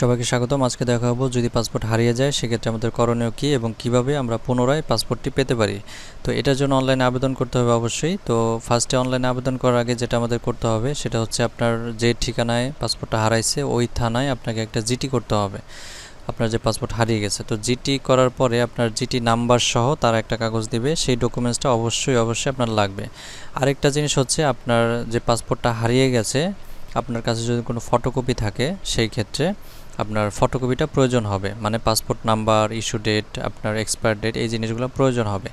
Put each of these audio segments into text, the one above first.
সবাইকে স্বাগতম। আজকে দেখাবো যদি পাসপোর্ট হারিয়ে যায়, সেক্ষেত্রে আমাদের করণীয় কী এবং কীভাবে আমরা পুনরায় পাসপোর্টটি পেতে পারি? তো এটার জন্য অনলাইনে আবেদন করতে হবে অবশ্যই। তো ফার্স্টে অনলাইনে আবেদন করার আগে যেটা আমাদের করতে হবে, সেটা হচ্ছে আপনার যে ঠিকানায় পাসপোর্টটা হারাইছে, ওই থানায় আপনাকে একটা জিটি করতে হবে। আপনার যে পাসপোর্ট হারিয়ে গেছে। তো জিটি করার পরে আপনার জিটি নাম্বার সহ তার একটা কাগজ দিবে। সেই ডকুমেন্টসটা অবশ্যই অবশ্যই আপনার লাগবে। আরেকটা জিনিস হচ্ছে আপনার যে পাসপোর্টটা হারিয়ে গেছে, আপনার কাছে যদি কোনো ফটোকপি থাকে, সেই ক্ষেত্রে আপনার ফটোকপিটা প্রয়োজন হবে। মানে পাসপোর্ট নাম্বার ইস্যু ডেট আপনার এক্সপায়ার ডেট এই জিনিসগুলো প্রয়োজন হবে।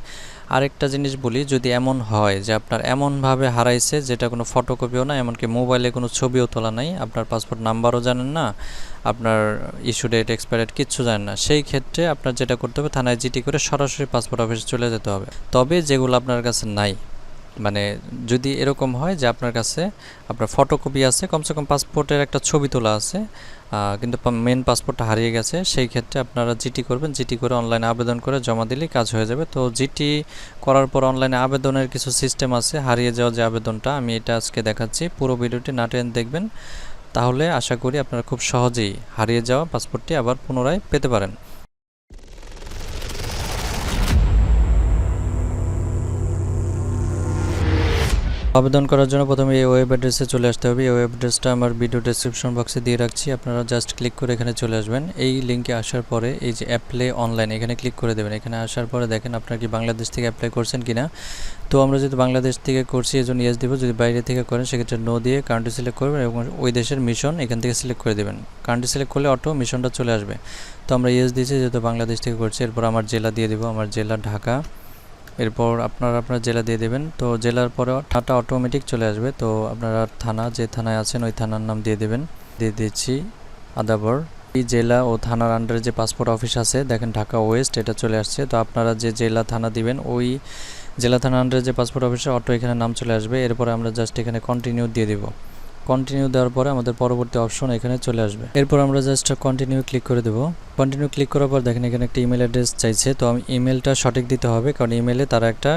আরেকটা জিনিস বলি, যদি এমন হয় যে আপনার এমনভাবে হারাইছে, যেটা কোনো ফটোকপিও না, এমনকি মোবাইলে কোনো ছবিও তোলা নাই, আপনার পাসপোর্ট নাম্বারও জানেন না, আপনার ইস্যু ডেট এক্সপায়ার ডেট কিচ্ছু জানেন না, সেই ক্ষেত্রে আপনার যেটা করতে হবে, থানায় জিটি করে সরাসরি পাসপোর্ট অফিসে চলে যেতে হবে। তবে যেগুলো আপনার কাছে নাই মানে যদি এরকম হয় যে আপনার কাছে আপনার ফটোকপি আছে, কমসে কম পাসপোর্টের একটা ছবি তোলা আছে কিন্তু মেন পাসপোর্টটা হারিয়ে গেছে, সেই ক্ষেত্রে আপনারা জিটি করবেন জিটি করে অনলাইনে আবেদন করে জমা দিলেই কাজ হয়ে যাবে। তো জিটি করার পর অনলাইনে আবেদনের কিছু সিস্টেম আছে, হারিয়ে যাওয়া যে আবেদনটা, আমি এটা আজকে দেখাচ্ছি। পুরো ভিডিওটি না টেনে দেখবেন, তাহলে আশা করি আপনারা খুব সহজেই হারিয়ে যাওয়া পাসপোর্টটি আবার পুনরায় পেতে পারেন। আবেদন করার জন্য প্রথমে এই ওয়েব অ্যাড্রেসে চলে আসতে হবে। এই ওয়েব অ্যাড্রেসটা আমার ভিডিও ডেসক্রিপশন বক্সে দিয়ে রাখছি। আপনারা জাস্ট ক্লিক করে এখানে চলে আসবেন। এই লিঙ্কে আসার পরে এই যে অ্যাপ্লে অনলাইন এখানে ক্লিক করে দেবেন। এখানে আসার পরে দেখেন আপনারা কি বাংলাদেশ থেকে অ্যাপ্লাই করছেন কিনা। তো আমরা যদি বাংলাদেশ থেকে করছি এই জন্য ইয়েস দিব। যদি বাইরে থেকে করেন, সেক্ষেত্রে নো দিয়ে কান্ট্রি সিলেক্ট করবেন এবং ওই দেশের মিশন এখান থেকে সিলেক্ট করে দেবেন। কান্ট্রি সিলেক্ট করলে অটো মিশনটা চলে আসবে। তো আমরা ইয়েস দিয়েছি, যেহেতু বাংলাদেশ থেকে করছি, এরপর আমার জেলা দিয়ে দেবো। আমার জেলা ঢাকা। এরপর আপনারা আপনার জেলা দিয়ে দেবেন। তো জেলার পরে ঠাটা অটোমেটিক চলে আসবে। তো আপনারা থানা, যে থানায় আছেন, ওই থানার নাম দিয়ে দেবেন। দিয়ে দিচ্ছি আদাবর। এই জেলা ও থানার আন্ডারে যে পাসপোর্ট অফিস আছে, দেখেন ঢাকা ওয়েস্ট, এটা চলে আসছে। তো আপনারা যে জেলা, থানা দিবেন, ওই জেলা, থানার আন্ডারে যে পাসপোর্ট অফিসে অটো এখানে নাম চলে আসবে। এরপরে আমরা জাস্ট এখানে কন্টিনিউ দিয়ে দিব। কন্টিনিউ দেওয়ার পরে আমাদের পরবর্তী অপশন এখানে চলে আসবে। এরপর আমরা জাস্ট কন্টিনিউ ক্লিক করে দেবো। কন্টিনিউ ক্লিক করার পর দেখেন এখানে একটা ইমেল অ্যাড্রেস চাইছে। তো আমি ইমেলটা সঠিক দিতে হবে কারণ ইমেলে তারা একটা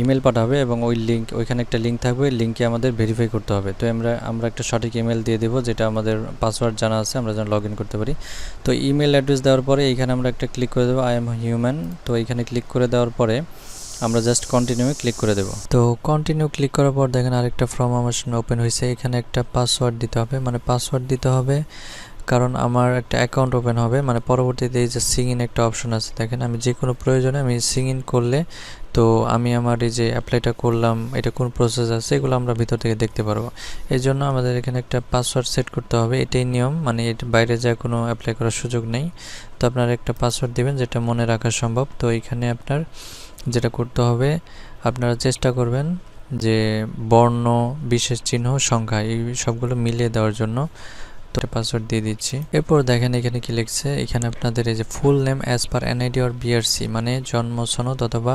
ইমেল পাঠাবে এবং ওই লিঙ্ক ওইখানে একটা লিঙ্ক থাকবে। লিঙ্কে আমাদের ভেরিফাই করতে হবে। তো আমরা আমরা একটা সঠিক ইমেল দিয়ে দেবো যেটা আমাদের পাসওয়ার্ড জানা আছে, আমরা যেন লগ করতে পারি। তো ইমেল অ্যাড্রেস দেওয়ার পরে এইখানে আমরা একটা ক্লিক করে দেবো আই এম হিউম্যান তো এইখানে ক্লিক করে দেওয়ার পরে আমরা জাস্ট কন্টিনিউ ক্লিক করে দেব। তো কন্টিনিউ ক্লিক করার পর দেখেন আরেকটা ফর্ম আমার সামনে ওপেন হয়েছে। এখানে একটা পাসওয়ার্ড দিতে হবে। মানে পাসওয়ার্ড দিতে হবে কারণ আমার একটা অ্যাকাউন্ট ওপেন হবে। মানে পরবর্তীতে এই যে সিং ইন একটা অপশন আছে। দেখেন আমি যে কোনো প্রয়োজনে আমি সিং ইন করলে তো আমি আমার এই যে অ্যাপ্লাইটা করলাম, এটা কোন প্রসেস আছে এগুলো আমরা ভিতর থেকে দেখতে পারব। এই জন্য আমাদের এখানে একটা পাসওয়ার্ড সেট করতে হবে। এটাই নিয়ম। মানে বাইরে যা কোনো অ্যাপ্লাই করার সুযোগ নেই। তো আপনারা একটা পাসওয়ার্ড দিবেন যেটা মনে রাখা সম্ভব। তো এখানে আপনার যেটা করতে হবে, আপনারা চেষ্টা করবেন যে বর্ণ, বিশেষ চিহ্ন, সংখ্যা, এই সবগুলো মিলিয়ে দেওয়ার জন্য। তো পাসওয়ার্ড দিয়ে দিচ্ছি। এরপর দেখেন এখানে কি লিখছে? এখানে আপনাদের এই যে full name as per NID or BRC মানে জন্ম, সনদ অথবা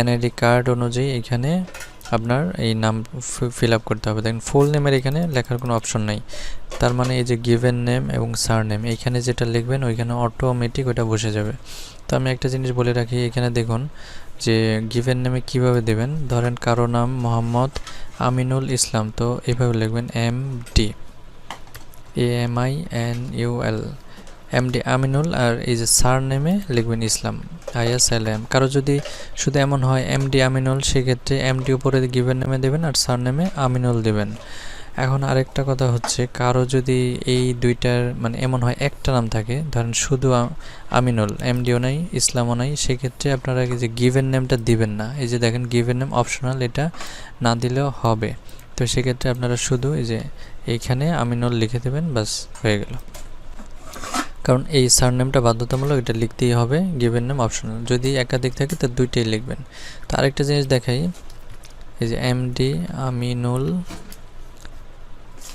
এনআইডি কার্ড অনুযায়ী এখানে আপনার এই নাম ফিল আপ করতে হবে। দেখেন ফুল নেমের এখানে লেখার কোনো অপশন নেই। তার মানে এই যে গিভেন নেম এবং সার নেম এইখানে যেটা লিখবেন ওইখানে অটোমেটিক ওইটা বসে যাবে। তো আমি একটা জিনিস বলে রাখি, এখানে দেখুন যে গিভেন নেমে কীভাবে দেবেন? ধরেন কারও নাম মোহাম্মদ আমিনুল ইসলাম, তো এভাবে লিখবেন M D. A M I N U L. M D Aminul আর এই যে সার নেমে লিখবেন Islam I S L M কারও যদি শুধু এমন হয় এম ডি আমিনুল, সেক্ষেত্রে এম ডি উপরে গিভেন নেমে দেবেন আর সার নেমে আমিনুল দেবেন। এখন আরেকটা কথা হচ্ছে, কারও যদি এই দুইটার মানে এমন হয় একটা নাম থাকে, ধরেন শুধু আমিনুল, এমডিও নাই, ইসলামও নাই, সেক্ষেত্রে আপনারা যে গিভেন নেমটা দিবেন না। এই যে দেখেন গিভেন নেম অপশনাল, এটা না দিলেও হবে। তো সেক্ষেত্রে আপনারা শুধু এই যে এইখানে আমিনুল লিখে দেবেন বাস হয়ে গেল। কারণ এই সার সারনেমটা বাধ্যতামূলক, এটা লিখতেই হবে গিভেন নেম অপশনাল। যদি একাধিক থাকে, তো দুইটাই লিখবেন। তো আরেকটা জিনিস দেখাই, এই যে এমডি আমিনুল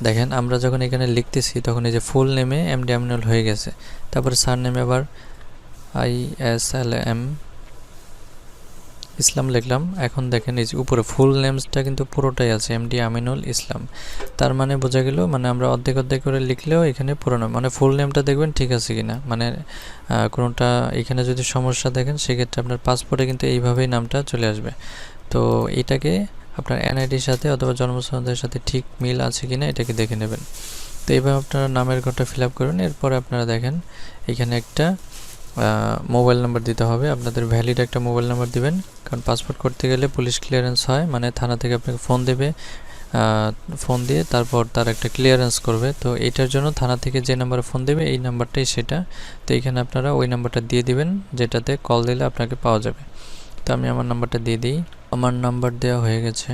দেখেন, আমরা যখন এখানে লিখতেছি, তখন এই যে ফুল নেমে এম আমিনুল হয়ে গেছে। তারপরে সার নেমে আবার I S L M Islam লিখলাম। এখন দেখেন, এই যে উপরে ফুল নেমসটা কিন্তু পুরোটাই আছে এম ডি আমিনুল ইসলাম। তার মানে বোঝা গেল মানে আমরা অর্ধেক অর্ধেক করে লিখলেও এখানে পুরোনো মানে ফুল নেমটা দেখবেন ঠিক আছে কিনা। মানে কোনোটা এখানে যদি সমস্যা দেখেন, সেক্ষেত্রে আপনার পাসপোর্টে কিন্তু এইভাবেই নামটা চলে আসবে। তো এটাকে আপনার এনআইডির সাথে অথবা জন্মসনদের সাথে ঠিক মিল আছে কিনা এটাকে দেখে নেবেন। তো এইভাবে আপনারা নামের ঘরটা ফিল আপ করুন, এরপরে আপনারা দেখেন এখানে একটা মোবাইল নাম্বার দিতে হবে। আপনাদের ভ্যালিড একটা মোবাইল নাম্বার দিবেন, কারণ পাসপোর্ট করতে গেলে পুলিশ ক্লিয়ারেন্স হয় মানে থানা থেকে আপনাকে ফোন দেবে ফোন দিয়ে তারপর তার একটা ক্লিয়ারেন্স করবে। তো এইটার জন্য থানা থেকে যে নাম্বারে ফোন দেবে, এই নাম্বারটাই সেটা। তো এইখানে আপনারা ওই নাম্বারটা দিয়ে দিবেন, যেটাতে কল দিলে আপনাকে পাওয়া যাবে। তো আমি আমার নাম্বারটা দিয়ে দিই। আমার নাম্বার দেওয়া হয়ে গেছে।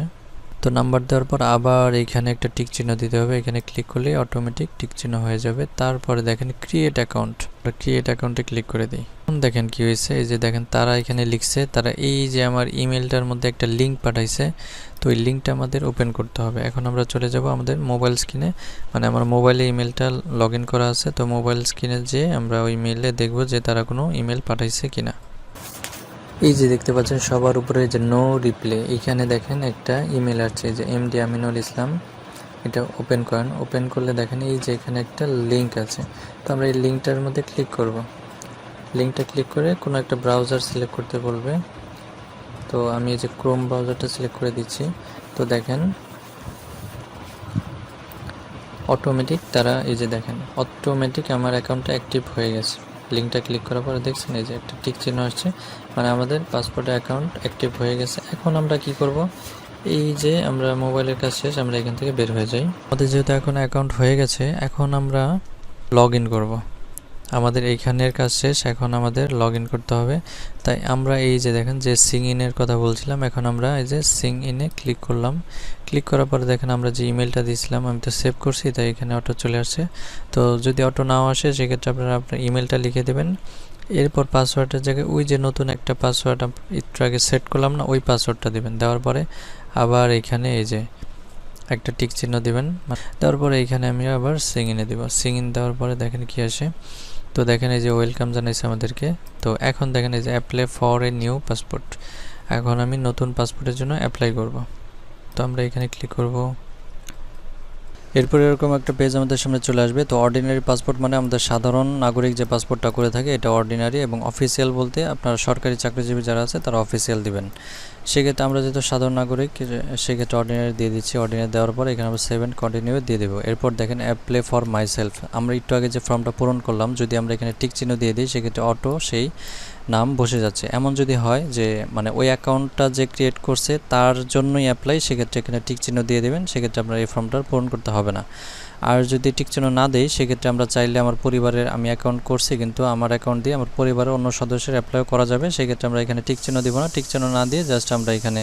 তো নাম্বার দেওয়ার পর আবার এইখানে একটা টিক চিহ্ন দিতে হবে। এখানে ক্লিক করলেই অটোমেটিক টিক চিহ্ন হয়ে যাবে। তারপরে দেখেন ক্রিয়েট অ্যাকাউন্ট ক্রিয়েট অ্যাকাউন্টে ক্লিক করে দিই। এখন দেখেন কি হয়েছে? এই যে দেখেন তারা এখানে লিখছে, তারা এই যে আমার ইমেলটার মধ্যে একটা লিঙ্ক পাঠাইছে, তো ওই লিঙ্কটা আমাদের ওপেন করতে হবে। এখন আমরা চলে যাব আমাদের মোবাইল স্ক্রিনে মানে আমার মোবাইলে ইমেলটা লগ করা আছে। তো মোবাইল স্ক্রিনে যে আমরা ওই মেলে দেখব যে তারা কোনো ইমেল পাঠাইছে কিনা। এই যে দেখতে পাচ্ছেন, সবার উপরে যে নো রিপ্লে এখানে দেখেন একটা ইমেল আসছে যে এম ডি আমিনুল ইসলাম এটা ওপেন করেন। ওপেন করলে দেখেন এই যে এখানে একটা লিঙ্ক আছে। তো আমরা এই লিঙ্কটার মধ্যে ক্লিক করব। লিঙ্কটা ক্লিক করে কোনো একটা ব্রাউজার সিলেক্ট করতে বলবে। তো আমি এই যে ক্রোম ব্রাউজারটা সিলেক্ট করে দিচ্ছি। তো দেখেন অটোমেটিক তারা এই যে দেখেন অটোমেটিক আমার অ্যাকাউন্টটা অ্যাক্টিভ হয়ে গেছে। লিঙ্কটা ক্লিক করার পরে দেখছেন এই যে একটা টিক চিহ্ন আসছে। মানে আমাদের পাসপোর্ট অ্যাকাউন্ট অ্যাক্টিভ হয়ে গেছে। এখন আমরা কি করব? এই যে আমরা মোবাইলের কাজ শেষ, আমরা এখান থেকে বের হয়ে যাই। আমাদের যেহেতু এখন অ্যাকাউন্ট হয়ে গেছে, এখন আমরা লগ ইন করব। আমাদের এইখানের কাজ শেষ, এখন আমাদের লগ ইন করতে হবে। তাই আমরা এই যে দেখেন, যে সিং ইনের কথা বলছিলাম, এখন আমরা এই যে সিং ইনে ক্লিক করলাম। ক্লিক করার পরে দেখেন, আমরা যে ইমেলটা দিয়েছিলাম, আমি তো সেভ করছি, তাই এখানে অটো চলে আসছে। তো যদি অটো নাও আসে, সেক্ষেত্রে আপনারা আপনার ইমেলটা লিখে দেবেন। এরপর পাসওয়ার্ডের জায়গায় ওই যে নতুন একটা পাসওয়ার্ড একটু আগে সেট করলাম না, ওই পাসওয়ার্ডটা দিবেন। দেওয়ার পরে আবার এখানে এই যে একটা টিক চিহ্ন দিবেন। দেওয়ার পরে এইখানে আমি আবার সিং ইনে দেবো। সিং ইন দেওয়ার পরে দেখেন কি আসে। তো দেখেন এই যে ওয়েলকাম জানাইছে আমাদেরকে। তো এখন দেখেন এই যে apply for a new passport এখন আমি নতুন পাসপোর্টের জন্য অ্যাপ্লাই করব। তো আমরা এখানে ক্লিক করব। এরপর এরকম একটা পেজ আমাদের সামনে চলে আসবে। তো অর্ডিনারি পাসপোর্ট মানে আমাদের সাধারণ নাগরিক যে পাসপোর্টটা করে থাকে, এটা অর্ডিনারি এবং অফিসিয়াল বলতে আপনার সরকারি চাকরিজীবী যারা আছে, তারা অফিসিয়াল দিবেন। সেক্ষেত্রে আমরা যেহেতু সাধারণ নাগরিক, সেক্ষেত্রে অর্ডিনারি দিয়ে দিচ্ছি। অর্ডিনারি দেওয়ার পর এখানে আমরা সেভেন কন্টিনিউ দিয়ে দেবো। এরপর দেখেন অ্যাপ্লে ফর মাই সেলফ আমরা একটু আগে যে ফর্মটা পূরণ করলাম, যদি আমরা এখানে টিক চিহ্ন দিয়ে দিই, সেক্ষেত্রে অটো সেই নাম বসে যাচ্ছে। এমন যদি হয় যে মানে ওই অ্যাকাউন্টটা যে ক্রিয়েট করছে, তার জন্যই অ্যাপ্লাই সেক্ষেত্রে এখানে টিক চিহ্ন দিয়ে দেবেন, সেক্ষেত্রে আপনার এই ফর্মটা পূরণ করতে হবে না। আর যদি টিক চিহ্ন না দেই, সেক্ষেত্রে আমরা চাইলে আমার পরিবারের, আমি অ্যাকাউন্ট করছি, কিন্তু আমার অ্যাকাউন্ট দিয়ে আমার পরিবারের অন্য সদস্যের অ্যাপ্লাইও করা যাবে, সেক্ষেত্রে আমরা এখানে টিক চিহ্ন দিব না। টিক চিহ্ন না দিয়ে জাস্ট আমরা এখানে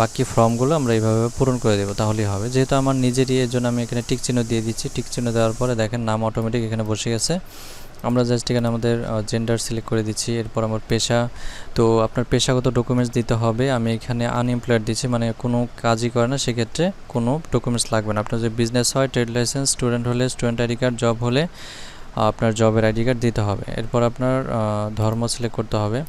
বাকি ফর্মগুলো আমরা এইভাবে পূরণ করে দেবো, তাহলেই হবে। যেহেতু আমার নিজেরই এর জন্য আমি এখানে টিক চিহ্ন দিয়ে দিচ্ছি। টিক চিহ্ন দেওয়ার পরে দেখেন নাম অটোমেটিক এখানে বসে গেছে। আমরা জাস্ট এখানে আমাদের জেন্ডার সিলেক্ট করে দিচ্ছি, এরপর আমার পেশা। তো আপনার পেশাগত ডকুমেন্টস দিতে হবে, আমি এখানে আনএমপ্লয়েড দিচ্ছি মানে কোনো কাজই করে না, সেক্ষেত্রে কোনো ডকুমেন্টস লাগবে না। আপনার যদি বিজনেস হয় ট্রেড লাইসেন্স স্টুডেন্ট হলে স্টুডেন্ট আইডি কার্ড জব হলে আপনার জবের আইডি কার্ড দিতে হবে। এরপর আপনার ধর্ম সিলেক্ট করতে হবে।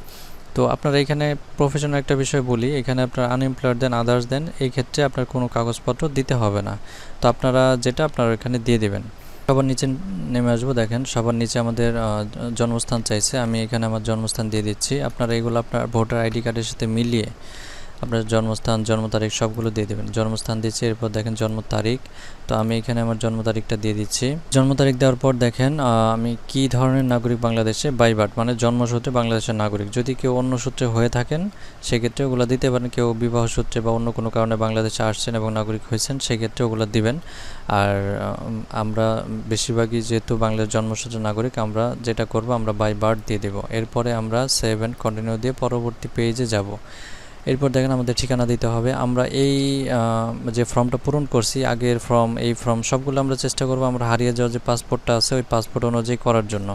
তো আপনারা এখানে প্রফেশনাল একটা বিষয় বলি, এখানে আপনার আনএমপ্লয়েড দেন আদার্স দেন, এই ক্ষেত্রে আপনার কোনো কাগজপত্র দিতে হবে না। তো আপনারা যেটা আপনারা এখানে দিয়ে দেবেন। সবার নিচে নেমে আসব, দেখেন। সবার নিচে আমাদের জন্মস্থান চাইছে। আমি এখানে আমার জন্মস্থান দিয়ে দিচ্ছি। আপনারা এগুলো আপনার ভোটার আইডি কার্ডের সাথে মিলিয়ে আপনার জন্মস্থান, জন্ম তারিখ সবগুলো দিয়ে দেবেন। জন্মস্থান দিচ্ছি, এরপর দেখেন জন্ম তারিখ। তো আমি এখানে আমার জন্ম তারিখটা দিয়ে দিচ্ছি। জন্ম তারিখ দেওয়ার পর দেখেন আমি কি ধরনের নাগরিক বাংলাদেশে? বাই বার্থ মানে জন্মসূত্রে বাংলাদেশের নাগরিক। যদি কেউ অন্য সূত্রে হয়ে থাকেন, সেক্ষেত্রে ওগুলো দিতে পারেন। কেউ বিবাহ সূত্রে বা অন্য কোনো কারণে বাংলাদেশে আসছেন এবং নাগরিক হয়েছেন, সেক্ষেত্রে ওগুলো দিবেন। আর আমরা বেশিরভাগই যেহেতু বাংলাদেশ জন্মসূত্রে নাগরিক, আমরা যেটা করব, আমরা বাই বার্থ দিয়ে দেবো। এরপরে আমরা সেভেন কন্টিনিউ দিয়ে পরবর্তী পেজে যাব। এরপর দেখেন আমাদের ঠিকানা দিতে হবে। আমরা এই যে ফর্মটা পূরণ করছি, আগের ফর্ম, এই ফর্ম, সবগুলো আমরা চেষ্টা করব আমরা হারিয়ে যাওয়া যে পাসপোর্টটা আছে, ওই পাসপোর্ট অনুযায়ী করার জন্য।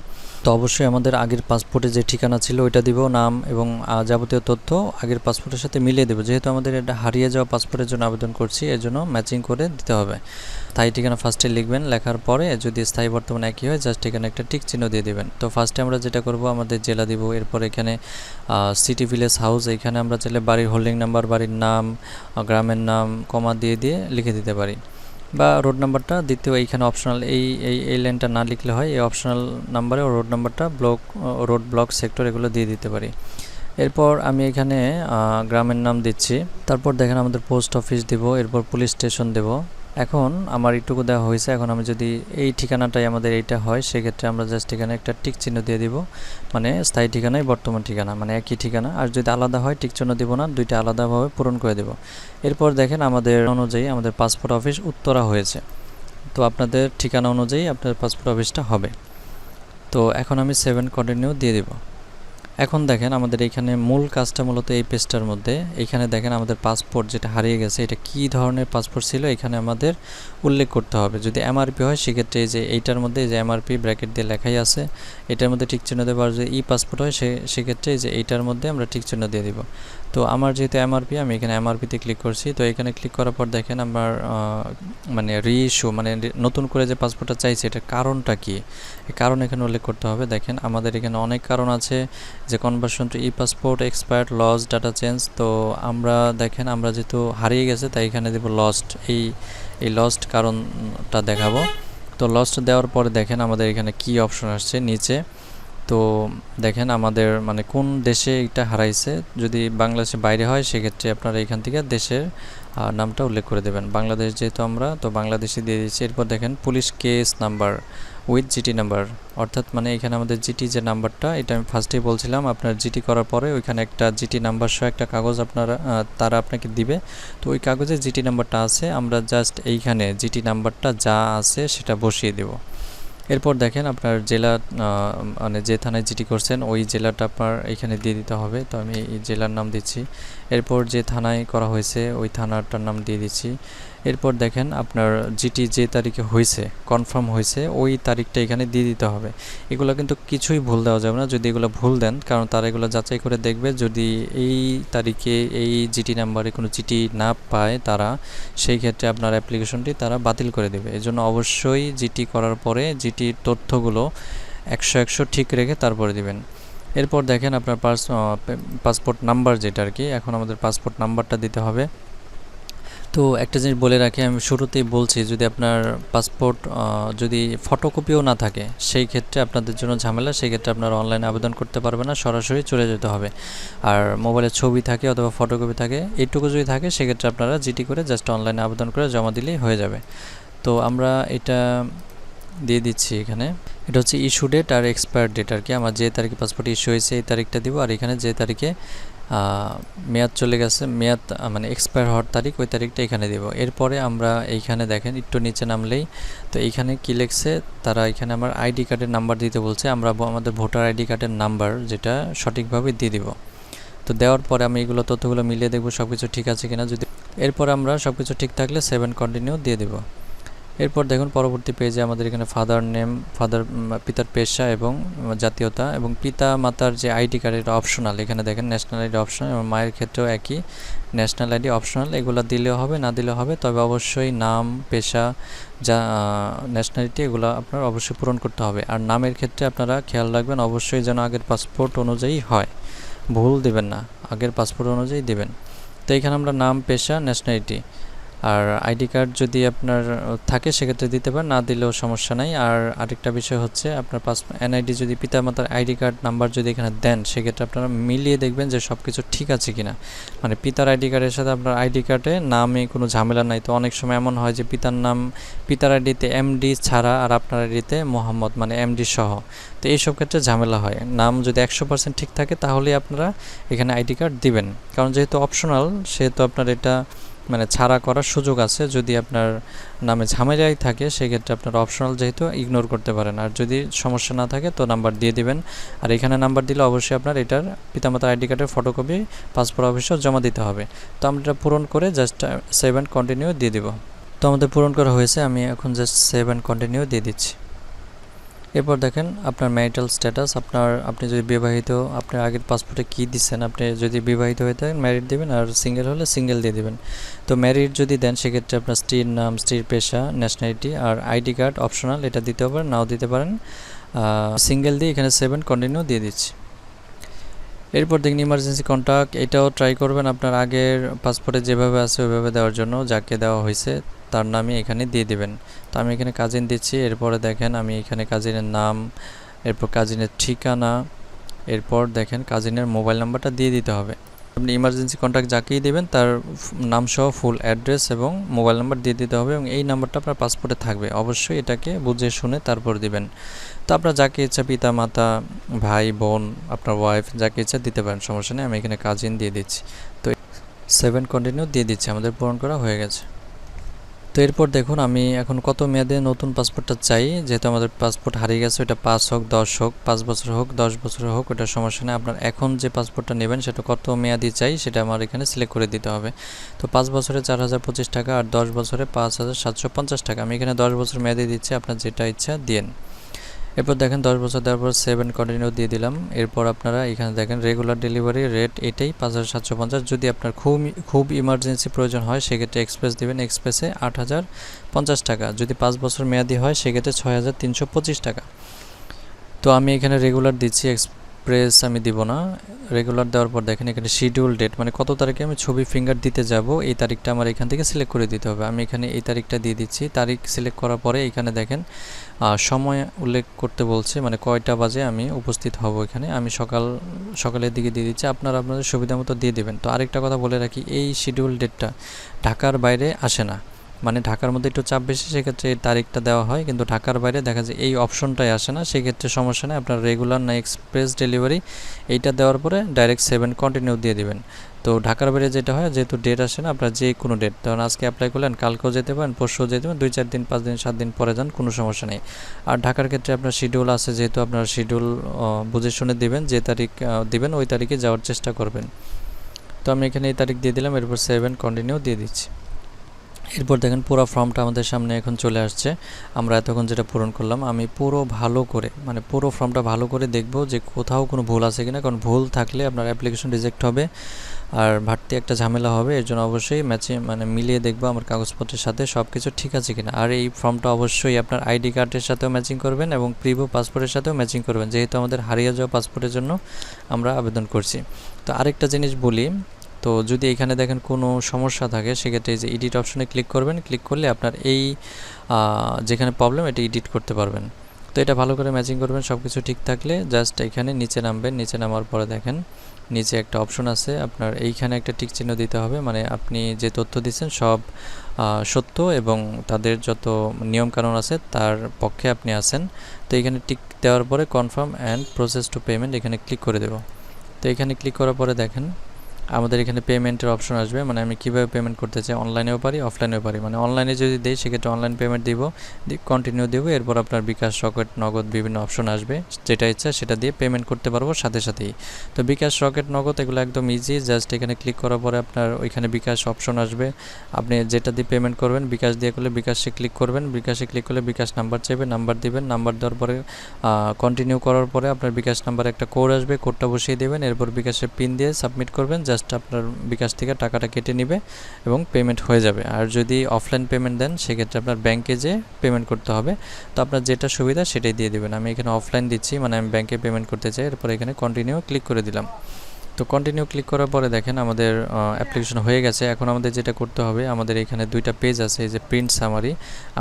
তো অবশ্যই আমাদের আগের পাসপোর্টে যে ঠিকানা ছিল, ওইটা দিব, নাম এবং যাবতীয় তথ্য আগের পাসপোর্টের সাথে মিলিয়ে দেবো। যেহেতু আমাদের এটা হারিয়ে যাওয়া পাসপোর্টের জন্য আবেদন করছি এর জন্য ম্যাচিং করে দিতে হবে। স্থায়ী ঠিকানা ফার্স্টে লিখবেন, লেখার পরে যদি স্থায়ী বর্তমানে একই হয় জাস্ট এখানে একটা টিক চিহ্ন দিয়ে দেবেন। তো ফার্স্টে আমরা যেটা করব, আমাদের জেলা দিব, এরপর এখানে সিটি ভিলেজ হাউস এখানে আমরা চাইলে বাড়ির হোল্ডিং নাম্বার বাড়ির নাম গ্রামের নাম কমা দিয়ে দিয়ে লিখে দিতে পারি। বা রোড নাম্বারটা দ্বিতীয়, এইখানে অপশনাল এই এই এই লাইনটা না লিখলে হয়, এই অপশনাল নাম্বারে রোড নাম্বারটা ব্লক রোড ব্লক সেক্টর এগুলো দিয়ে দিতে পারি। এরপর আমি এখানে গ্রামের নাম দিচ্ছি। তারপর দেখেন আমাদের পোস্ট অফিস দেব, এরপর পুলিশ স্টেশন দেব। এখন আমার এইটুকু দেওয়া হয়েছে। এখন আমি যদি এই ঠিকানাটাই আমাদের এইটা হয়, সেক্ষেত্রে আমরা জাস্ট এখানে একটা টিক চিহ্ন দিয়ে দিব। মানে স্থায়ী ঠিকানাই বর্তমান ঠিকানা মানে একই ঠিকানা। আর যদি আলাদা হয়, টিক চিহ্ন দিব না, দুইটা আলাদাভাবে পূরণ করে দেব। এরপর দেখেন আমাদের অনুযায়ী আমাদের পাসপোর্ট অফিস উত্তরা হয়েছে। তো আপনাদের ঠিকানা অনুযায়ী আপনার পাসপোর্ট অফিসটা হবে। তো এখন আমি সেভেন কন্টিনিউ দিয়ে দেব। এখন দেখেন আমাদের এখানে মূল কাজটা মূলত এই পেজটার মধ্যে। এখানে দেখেন আমাদের পাসপোর্ট যেটা হারিয়ে গেছে, এটা কি ধরনের পাসপোর্ট ছিল এখানে আমাদের উল্লেখ করতে হবে। যদি এমআরপি হয়, সেক্ষেত্রে যে এইটার মধ্যে যে এমআরপি ব্র্যাকেট দিয়ে লেখাই আছে, এটার মধ্যে ঠিক চিহ্ন দেবো আর যদি ই পাসপোর্ট হয়, সে, সেক্ষেত্রে যে এইটার মধ্যে আমরা ঠিক চিহ্ন দিয়ে দিব। তো আমার যেহেতু এমআরপি আমি এখানে এমআরপিতে ক্লিক করছি। তো এখানে ক্লিক করার পর দেখেন আমার মানে রিইস্যু মানে নতুন করে যে পাসপোর্টটা চাইছে, এটার কারণটা কি? কারণ এখানে উল্লেখ করতে হবে। দেখেন আমাদের এখানে অনেক কারণ আছে যে conversion to e passport expired lost data change তো আমরা, দেখেন আমরা যেহেতু হারিয়ে গেছে, তাই এখানে দেব লস্ট এই এই লস্ট কারণটা দেখাবো। তো লস্ট দেওয়ার পরে দেখেন আমাদের এখানে কি অপশন আসছে নিচে। তো দেখেন আমাদের মানে কোন দেশে এটা হারাইছে, যদি বাংলাদেশের বাইরে হয়, সেক্ষেত্রে আপনারা এখান থেকে দেশের নামটা উল্লেখ করে দেবেন। বাংলাদেশ যেহেতু আমরা, তো বাংলাদেশে দিয়ে দিচ্ছি এরপর দেখেন police case number, with GT number. অর্থাৎ মানে এখানে আমাদের জিটি যে নাম্বারটা, এটা আমি ফার্স্টেই বলছিলাম, আপনার জিটি করার পরে ওইখানে একটা জিটি নাম্বার সহ একটা কাগজ আপনারা তারা আপনাকে দিবে। তো ওই কাগজে জিটি নাম্বারটা আছে, আমরা জাস্ট এইখানে জিটি নাম্বারটা যা আছে সেটা বসিয়ে দেব। এরপর দেখেন আপনার জেলা মানে যে থানায় জিটি করছেন, ওই জেলাটা আপনার এখানে দিয়ে দিতে হবে। তো আমি এই জেলার নাম দিচ্ছি। এরপর যে থানায় করা হয়েছে, ওই থানাটার নাম দিয়ে দিচ্ছি। এরপর দেখেন আপনার জিটি যে তারিখে হয়েছে কনফার্ম হয়েছে, ওই তারিখটা এখানে দিয়ে দিতে হবে। এগুলো কিন্তু কিছুই ভুল দেওয়া যাবে না। যদি এগুলো ভুল দেন, কারণ তারা এগুলো যাচাই করে দেখবে, যদি এই তারিখে এই জিটি নাম্বারে কোনো চিঠি না পায় তারা, সেই ক্ষেত্রে আপনার অ্যাপ্লিকেশনটি তারা বাতিল করে দেবে। এই জন্য অবশ্যই জিটি করার পরে জিটির তথ্যগুলো একশো একশো ঠিক রেখে তারপরে দিবেন। এরপর দেখেন আপনার পাস পাসপোর্ট নাম্বার যেটা আর কি, এখন আমাদের পাসপোর্ট নাম্বারটা দিতে হবে। তো একটা জিনিস বলে রাখি, আমি শুরুতেই বলছি, যদি আপনার পাসপোর্ট যদি ফটোকপিও না থাকে, সেই ক্ষেত্রে আপনাদের জন্য ঝামেলা, সেই ক্ষেত্রে আপনারা অনলাইনে আবেদন করতে পারবেন না, সরাসরি চলে যেতে হবে। আর মোবাইলে ছবি থাকে অথবা ফটোকপি থাকে, এইটুকু যদি থাকে সেক্ষেত্রে আপনারা জিটি করে জাস্ট অনলাইনে আবেদন করে জমা দিলেই হয়ে যাবে। তো আমরা এটা দিয়ে দিচ্ছি এখানে। এটা হচ্ছে ইস্যু ডেট আর এক্সপায়ার ডেট আর কি। আমার যে তারিখে পাসপোর্ট ইস্যু হয়েছে, এই তারিখটা দিব, আর এখানে যে তারিখে মেয়াদ চলে গেছে, মেয়াদ মানে এক্সপায়ার হওয়ার তারিখ, ওই তারিখটা এখানে দেব। এরপরে আমরা এইখানে দেখেন, একটু নিচে নামলেই, তো এইখানে কি লিখছে? তারা এখানে আমার আইডি কার্ডের নাম্বার দিতে বলছে, আমরা আমাদের ভোটার আইডি কার্ডের নাম্বার যেটা সঠিকভাবে দিয়ে দিব। তো দেওয়ার পরে আমি এগুলো তথ্যগুলো মিলিয়ে দেখব সব কিছু ঠিক আছে কিনা যদি এরপর আমরা সব কিছু ঠিক থাকলে সেভেন কন্টিনিউ দিয়ে দেব। এরপর দেখুন পরবর্তী পেজে আমাদের এখানে ফাদার নেম ফাদার পিতার পেশা এবং জাতীয়তা এবং পিতা মাতার যে আইডি কার্ড এটা অপশনাল এখানে দেখেন ন্যাশনাল আইডি অপশনাল এবং মায়ের ক্ষেত্রেও একই। ন্যাশনাল আইডি অপশনাল এগুলো দিলেও হবে, না দিলেও হবে, তবে অবশ্যই নাম, পেশা, যা ন্যাশনালিটি এগুলো আপনার অবশ্যই পূরণ করতে হবে। আর নামের ক্ষেত্রে আপনারা খেয়াল রাখবেন, অবশ্যই যেন আগের পাসপোর্ট অনুযায়ী হয়। ভুল দেবেন না, আগের পাসপোর্ট অনুযায়ী দেবেন। তো এখানে আমরা নাম, পেশা ন্যাশনালিটি আর আইডি কার্ড যদি আপনার থাকে সেক্ষেত্রে দিতে পারেন, না দিলেও সমস্যা নাই। আর আরেকটা বিষয় হচ্ছে আপনার পাস, এনআইডি যদি পিতামাতার আইডি কার্ড নাম্বার যদি এখানে দেন, সেক্ষেত্রে আপনারা মিলিয়ে দেখবেন যে সব কিছু ঠিক আছে কিনা। মানে পিতার আইডি কার্ডের সাথে আপনার আইডি কার্ডে নামে কোনো ঝামেলা নাই। তো অনেক সময় এমন হয় যে পিতার নাম, পিতার আইডিতে এমডি ছাড়া আর আপনার আইডিতে মোহাম্মদ মানে এমডি সহ। তো এইসব ক্ষেত্রে ঝামেলা হয়। নাম যদি একশো পার্সেন্ট ঠিক থাকে, তাহলেই আপনারা এখানে আইডি কার্ড দিবেন। কারণ যেহেতু অপশনাল, সেহেতু আপনার এটা মানে ছাড়া করার সুযোগ আছে, যদি আপনার নামে ঝামেলাই থাকে, সেক্ষেত্রে আপনার অপশনাল যেহেতু ইগনোর করতে পারেন। আর যদি সমস্যা না থাকে, তো নাম্বার দিয়ে দিবেন। আর এখানে নাম্বার দিলে অবশ্যই আপনার এটার পিতামাতার আইডি কার্ডের ফটোকপি পাসপোর্ট অফিসেও জমা দিতে হবে। তো আমরা এটা পূরণ করে জাস্ট সেভ অ্যান্ড কন্টিনিউ দিয়ে দিব। তো আমাদের পূরণ করা হয়েছে, আমি এখন জাস্ট সেভ অ্যান্ড কন্টিনিউ দিয়ে দিচ্ছি। এরপর দেখেন আপনার ম্যারিটাল স্ট্যাটাস আপনার, আপনি যদি বিবাহিত, আপনার আগের পাসপোর্টে কী দিচ্ছেন, আপনি যদি বিবাহিত হয়ে থাকেন ম্যারিড দেবেন, আর সিঙ্গেল হলে সিঙ্গেল দিয়ে দেবেন। তো ম্যারিড যদি দেন, সেক্ষেত্রে আপনার স্ত্রীর নাম, স্ত্রীর পেশা ন্যাশনালিটি আর আইডি কার্ড অপশনাল এটা দিতে পারেন, নাও দিতে পারেন। সিঙ্গেল দিয়ে এখানে সেভেন কন্টিনিউ দিয়ে দিচ্ছি। এরপর দেখুন ইমার্জেন্সি কন্ট্যাক্ট এটাও ট্রাই করবেন আপনার আগের পাসপোর্টে যেভাবে আছে, ওইভাবে দেওয়ার জন্য, যাকে দেওয়া হয়েছে। তার নামই এখানে দিয়ে দেবেন। তো আমি এখানে কাজিন দিচ্ছি, এরপরে দেখেন আমি এখানে কাজিনের নাম, এরপর কাজিনের ঠিকানা, এরপর দেখেন কাজিনের মোবাইল নাম্বারটা দিয়ে দিতে হবে। আপনি ইমার্জেন্সি কন্ট্যাক্ট যাকেই দেবেন, তার ফ- নাম সহ ফুল অ্যাড্রেস এবং মোবাইল নাম্বার দিয়ে দিতে হবে এবং এই নাম্বারটা আপনার পাসপোর্টে থাকবে। অবশ্যই এটাকে বুঝে শুনে তারপর দিবেন। তো আপনার যাকে ইচ্ছা পিতা মাতা ভাই, বোন, আপনার ওয়াইফ যাকে ইচ্ছা দিতে পারেন, সমস্যা নেই, আমি এখানে কাজিন দিয়ে দিচ্ছি। তো সেভেন কন্টিনিউ দিয়ে দিচ্ছি, আমাদের পূরণ করা হয়ে গেছে। তো এরপর দেখুন, আমি এখন কত মেয়াদে নতুন পাসপোর্টটা চাই? যেহেতু আমাদের পাসপোর্ট হারিয়ে গেছে ওটা পাঁচ হোক, দশ হোক, পাঁচ বছর হোক, দশ বছর হোক ওটা সমস্যা নেই। আপনার এখন যে পাসপোর্টটা নেবেন, সেটা কত মেয়াদি চাই, সেটা আমার এখানে সিলেক্ট করে দিতে হবে। তো পাঁচ বছরে চার হাজার পঁচিশ টাকা আর দশ বছরে পাঁচ হাজার সাতশো পঞ্চাশ টাকা। আমি এখানে দশ বছর মেয়াদি দিচ্ছি, আপনার যেটা ইচ্ছা দিন এরপর দেখেন দশ বছর দেওয়ার পর সেভেন কন্টিনিউ দিয়ে দিলাম। এরপর আপনারা এখানে দেখেন রেগুলার ডেলিভারি রেট এটাই পাঁচ হাজার সাতশো পঞ্চাশ। যদি আপনার খুব খুব ইমার্জেন্সি প্রয়োজন হয়, সেক্ষেত্রে এক্সপ্রেস দেবেন এক্সপ্রেসে আট হাজার পঞ্চাশ টাকা। যদি পাঁচ বছর মেয়াদি হয়, সেক্ষেত্রে ছয় হাজার তিনশো পঁচিশ টাকা। তো আমি এখানে রেগুলার দিচ্ছি এক্সপ্রেস আমি দিব না। রেগুলার দেওয়ার পর দেখেন এখানে শিডিউল ডেট মানে কত তারিখে আমি ছবি ফিঙ্গার দিতে যাব, এই তারিখটা আমার এখান থেকে সিলেক্ট করে দিতে হবে। আমি এখানে এই তারিখটা দিয়ে দিচ্ছি। তারিখ সিলেক্ট করার পরে এখানে দেখেন সময় উল্লেখ করতে বলছে মানে কয়টা বাজে আমি উপস্থিত হব এখানে। আমি সকাল, সকালের দিকে দিয়ে দিচ্ছি। আপনারা আপনাদের সুবিধা মতো দিয়ে দেবেন। তো আরেকটা কথা বলে রাখি, এই শিডিউল ডেটটা ঢাকার বাইরে আসে না। মানে ঢাকার মধ্যে একটু চাপ বেশি, সেক্ষেত্রে এই তারিখটা দেওয়া হয়। কিন্তু ঢাকার বাইরে দেখা যায় এই অপশনটাই আসে না। সেক্ষেত্রে সমস্যা নেই। আপনার রেগুলার না এক্সপ্রেস ডেলিভারি এইটা দেওয়ার পরে ডাইরেক্ট সেভেন কন্টিনিউ দিয়ে দিবেন। তো ঢাকার বাইরে যেটা হয়, যেহেতু ডেট আসে না, আপনার যে কোনো ডেট ধরুন আজকে অ্যাপ্লাই করলেন, কালকেও যেতে পারেন, পরশুও যেতে পারেন, দুই চার দিন, পাঁচ দিন, সাত দিন পরে যান, কোনো সমস্যা নেই। আর ঢাকার ক্ষেত্রে আপনার শিডিউল আছে, যেহেতু আপনার শিডিউল বুঝে শুনে দিবেন, যে তারিখ দিবেন, ওই তারিখে যাওয়ার চেষ্টা করবেন। তো আমি এখানে এই তারিখ দিয়ে দিলাম, এরপর সেভেন কন্টিনিউ দিয়ে দিচ্ছি। এরপর দেখেন পুরো ফর্মটা আমাদের সামনে এখন চলে আসছে। আমরা এতক্ষণ যেটা পূরণ করলাম, আমি পুরো ভালো করে মানে পুরো ফর্মটা ভালো করে দেখব যে কোথাও কোনো ভুল আছে কিনা, কারণ ভুল থাকলে আপনার অ্যাপ্লিকেশন রিজেক্ট হবে আর ভাটতে একটা ঝামেলা হবে। এর জন্য অবশ্যই ম্যাচে মানে মিলিয়ে দেখব আমার কাগজপত্রের সাথে সব কিছু ঠিক আছে কিনা। আর এই ফর্মটা অবশ্যই আপনার আইডি কার্ডের সাথেও ম্যাচিং করবেন এবং প্রিভো পাসপোর্টের সাথেও ম্যাচিং করবেন। যেহেতু আমাদের হারিয়ে যাওয়া পাসপোর্টের জন্য আমরা আবেদন করছি। তো আরেকটা জিনিস বলি তো যদি এখানে দেখেন কোনো সমস্যা থাকে, সেক্ষেত্রে এই যে এডিট অপশনে ক্লিক করবেন। ক্লিক করলে আপনার এই যেখানে প্রবলেম এটা এডিট করতে পারবেন। তো এটা ভালো করে ম্যাচিং করবেন সব কিছু ঠিক থাকলে জাস্ট এখানে নিচে নামবেন। নিচে নামার পরে দেখেন, নিচে একটা অপশন আছে। আপনার এইখানে একটা টিক চিহ্ন দিতে হবে। মানে আপনি যে তথ্য দিচ্ছেন, সব সত্য এবং তাদের যত নিয়মকানুন আছে, তার পক্ষে আপনি আছেন। তো এখানে টিক দেওয়ার পরে confirm and process to payment এখানে ক্লিক করে দেব। তো এখানে ক্লিক করার পরে দেখেন আমাদের এখানে পেমেন্টের অপশন আসবে। মানে আমি কীভাবে পেমেন্ট করতে চাই? অনলাইনেও পারি অফলাইনেও পারি। মানে অনলাইনে যদি দিই, সেক্ষেত্রে অনলাইন পেমেন্ট দিব কন্টিনিউ দেবো। এরপর আপনার বিকাশ, রকেট, নগদ বিভিন্ন অপশন আসবে। যেটা ইচ্ছা সেটা দিয়ে পেমেন্ট করতে পারব সাথে সাথেই। তো বিকাশ, রকেট, নগদ এগুলো একদম ইজি জাস্ট এখানে ক্লিক করার পরে আপনার ওইখানে বিকাশ অপশন আসবে। আপনি যেটা দিয়ে পেমেন্ট করবেন, বিকাশ দিয়ে করলে বিকাশে ক্লিক করবেন। বিকাশে ক্লিক করলে বিকাশ নাম্বার চাইবে নাম্বার দিবেন। নাম্বার দেওয়ার পরে কন্টিনিউ করার পরে আপনার বিকাশ নাম্বার একটা কোড আসবে। কোডটা বসিয়ে দেবেন। এরপর বিকাশের পিন দিয়ে সাবমিট করবেন। জাস্ট আপনার বিকাশ থেকে টাকাটা কেটে নেবে এবং পেমেন্ট হয়ে যাবে। আর যদি অফলাইন পেমেন্ট দেন, সেক্ষেত্রে আপনার ব্যাংকে যে পেমেন্ট করতে হবে। তো আপনার যেটা সুবিধা, সেটাই দিয়ে দেবেন। আমি এখানে অফলাইন দিচ্ছি মানে আমি ব্যাংকে পেমেন্ট করতে চাই, এরপর এখানে কন্টিনিউ ক্লিক করে দিলাম। তো কন্টিনিউ ক্লিক করার পরে দেখেন আমাদের অ্যাপ্লিকেশন হয়ে গেছে। এখন আমাদের যেটা করতে হবে, আমাদের এখানে দুইটা পেজ আছে, এই যে প্রিন্ট সামারি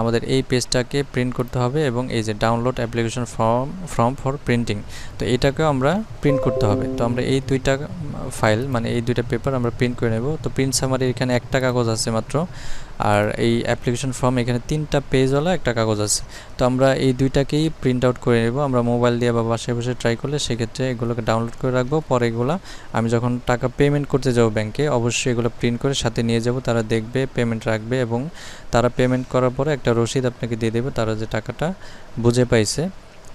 আমাদের এই পেজটাকে প্রিন্ট করতে হবে এবং এই যে download application form form for printing তো এটাকেও আমরা প্রিন্ট করতে হবে। তো আমরা এই দুইটা ফাইল মানে এই দুইটা পেপার আমরা প্রিন্ট করে নেব। তো প্রিন্ট সামারি এখানে একটা কাগজ আছে মাত্র। আর এই অ্যাপ্লিকেশন ফর্ম এখানে তিনটা পেজওয়ালা একটা কাগজ আছে। তো আমরা এই দুইটাকেই প্রিন্ট আউট করে নেব। আমরা মোবাইল দিয়ে বা বাসায় বসে ট্রাই করলে সেক্ষেত্রে এগুলোকে ডাউনলোড করে রাখব। পরে এগুলো আমি যখন টাকা পেমেন্ট করতে যাব ব্যাংকে অবশ্যই এগুলো প্রিন্ট করে সাথে নিয়ে যাব। তারা দেখবে পেমেন্ট রাখবে এবং তারা পেমেন্ট করার পরে একটা রসিদ আপনাকে দিয়ে দেবে তারা যে টাকাটা বুঝে পাইছে।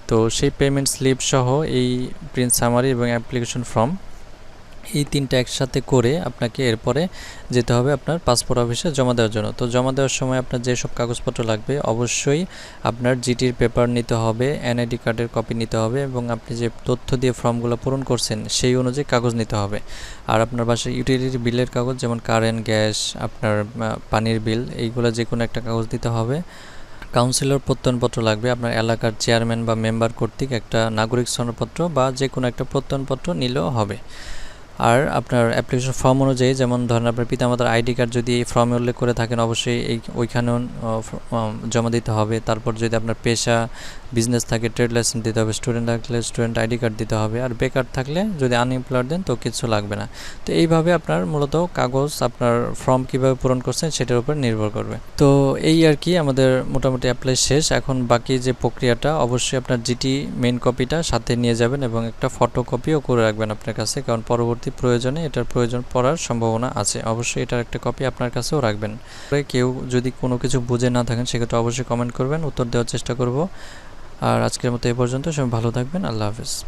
তো সেই পেমেন্ট স্লিপ সহ এই প্রিন্ট সামারি এবং অ্যাপ্লিকেশন ফর্ম এই তিনটা একসাথে করে আপনাকে এরপরে যেতে হবে আপনার পাসপোর্ট অফিসে জমা দেওয়ার জন্য। তো জমা দেওয়ার সময় আপনার যেসব কাগজপত্র লাগবে, অবশ্যই আপনার জিটির পেপার নিতে হবে এনআইডি কার্ডের কপি নিতে হবে এবং আপনি যে তথ্য দিয়ে ফর্মগুলো পূরণ করছেন, সেই অনুযায়ী কাগজ নিতে হবে। আর আপনার বাসায় ইউটিলিটি বিলের কাগজ, যেমন কারেন্ট গ্যাস আপনার পানির বিল এইগুলো যে কোনো একটা কাগজ দিতে হবে। কাউন্সিলর প্রত্যয়নপত্র লাগবে, আপনার এলাকার চেয়ারম্যান বা মেম্বার কর্তৃক একটা নাগরিক সনদপত্র বা যে কোনো একটা প্রত্যয়নপত্র নিলেও হবে। আর আপনার অ্যাপ্লিকেশন ফর্ম অনুযায়ী, যেমন ধরেন আপনার পিতামাতার আইডি কার্ড যদি এই ফর্মে উল্লেখ করে থাকেন, অবশ্যই এই, ওইখানেও জমা দিতে হবে। তারপর যদি আপনার পেশা বিজনেস থাকে ট্রেড লাইসেন্স দিতে হবে স্টুডেন্ট থাকলে স্টুডেন্ট আইডি কার্ড দিতে হবে, আর বেকার থাকলে যদি আনএমপ্লয়েড দেন তো কিছু লাগবে না। তো এইভাবে আপনার মূলত কাগজ আপনার ফর্ম কীভাবে পূরণ করছেন সেটার উপর নির্ভর করবে। তো এই আর কি আমাদের মোটামুটি অ্যাপ্লাই শেষ। এখন বাকি যে প্রক্রিয়াটা, অবশ্যই আপনার জিটি মেইন কপিটা সাথে নিয়ে যাবেন এবং একটা ফটো কপিও করে রাখবেন আপনার কাছে, কারণ পরবর্তী প্রয়োজনে এটার প্রয়োজন পড়ার সম্ভাবনা আছে। অবশ্যই এটার একটা কপি আপনার কাছেও রাখবেন। কেউ যদি কোনো কিছু বুঝে না থাকেন, সেক্ষেত্রে অবশ্যই কমেন্ট করবেন, উত্তর দেওয়ার চেষ্টা করব। আর আজকের মতো এ পর্যন্ত। সবাই ভালো থাকবেন। আল্লাহ হাফেজ।